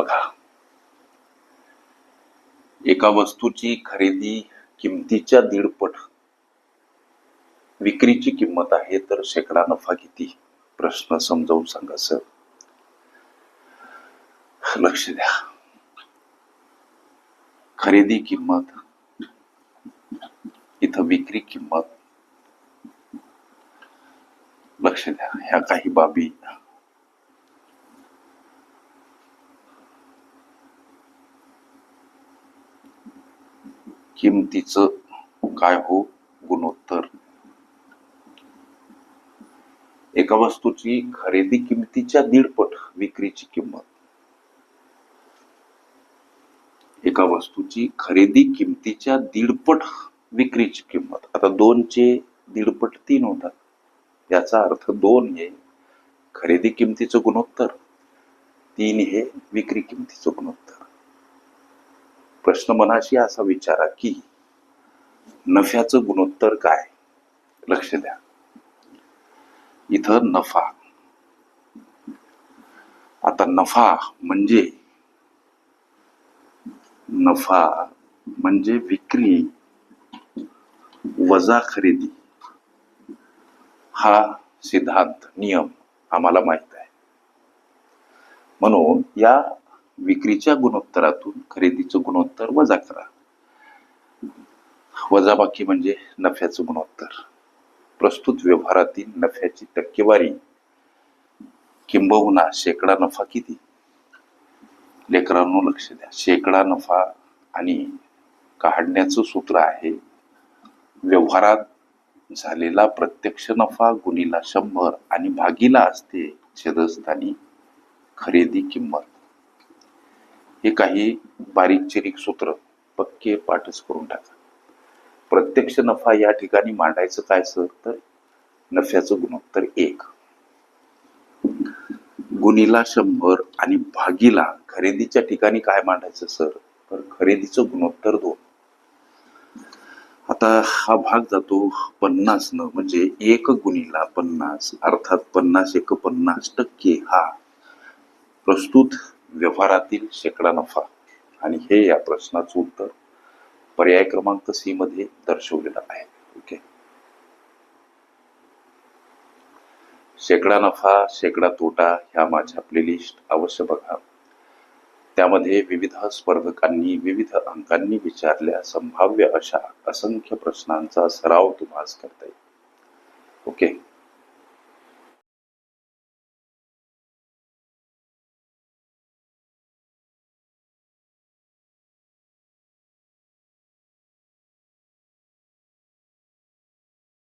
बघा. एका वस्तूची खरेदी किमतीच्या दीडपट. विक्रीची किंमत आहे तर शेकडा नफा किती? प्रश्न समजावून सांगा सर. लक्ष द्या. खरेदी किंमत इथं विक्री किंमत. लक्ष द्या. ह्या काही बाबी किमतीचं काय हो गुणोत्तर? एका वस्तूची खरेदी किमतीच्या दीडपट विक्रीची किंमत. एका वस्तूची खरेदी किमतीच्या दीडपट विक्रीची किंमत. आता दोनचे दीडपट तीन होतात. याचा अर्थ दोन हे खरेदी किमतीचं गुणोत्तर तीन हे विक्री किमतीचं गुणोत्तर. प्रश्न मनाशी असा विचारा की नफ्याचं गुणोत्तर काय? लक्ष द्या. इथं नफा. आता नफा म्हणजे नफा म्हणजे विक्री वजा खरेदी. हा सिद्धांत नियम आम्हाला माहीत आहे. म्हणून या विक्रीच्या गुणोत्तरातून खरेदीचं गुणोत्तर वजा करा. वजाबाकी म्हणजे नफ्याचं गुणोत्तर. प्रस्तुत व्यवहारातील नफ्याची टक्केवारी किंबहुना शेकडा नफा किती? लेकरांनो लक्ष द्या. शेकडा नफा आणि काढण्याचं सूत्र आहे व्यवहारात झालेला प्रत्यक्ष नफा गुणीला शंभर आणि भागीला असते छेदस्थानी खरेदी किंमत. हे काही बारीक चिरीक सूत्र पक्के पाठच करून टाका. प्रत्यक्ष नफा या ठिकाणी मांडायचं काय सर? तर नफ्याचं गुणोत्तर एक. गुणीला शंभर आणि भागीला खरेदीच्या ठिकाणी काय मांडायचं सर? तर खरेदीचं गुणोत्तर दोन. आता हा भाग जातो पन्नास न म्हणजे एक गुणीला पन्नास अर्थात पन्नास एक पन्नास टक्के हा प्रस्तुत व्यवहारातील शेकडा नफा. आणि हे या प्रश्नाचं उत्तर पर्याय क्रमांक सी मध्ये दर्शवलेलं आहे. ओके शेकडा नफा शेकडा तोटा ह्या माझ्या प्लेलिस्ट अवश्य बघा. त्यामध्ये विविध स्पर्धकांनी विविध अंकांनी विचारल्या संभाव्य अशा असंख्य प्रश्नांचा सराव तुम्हाला करता येईल. ओके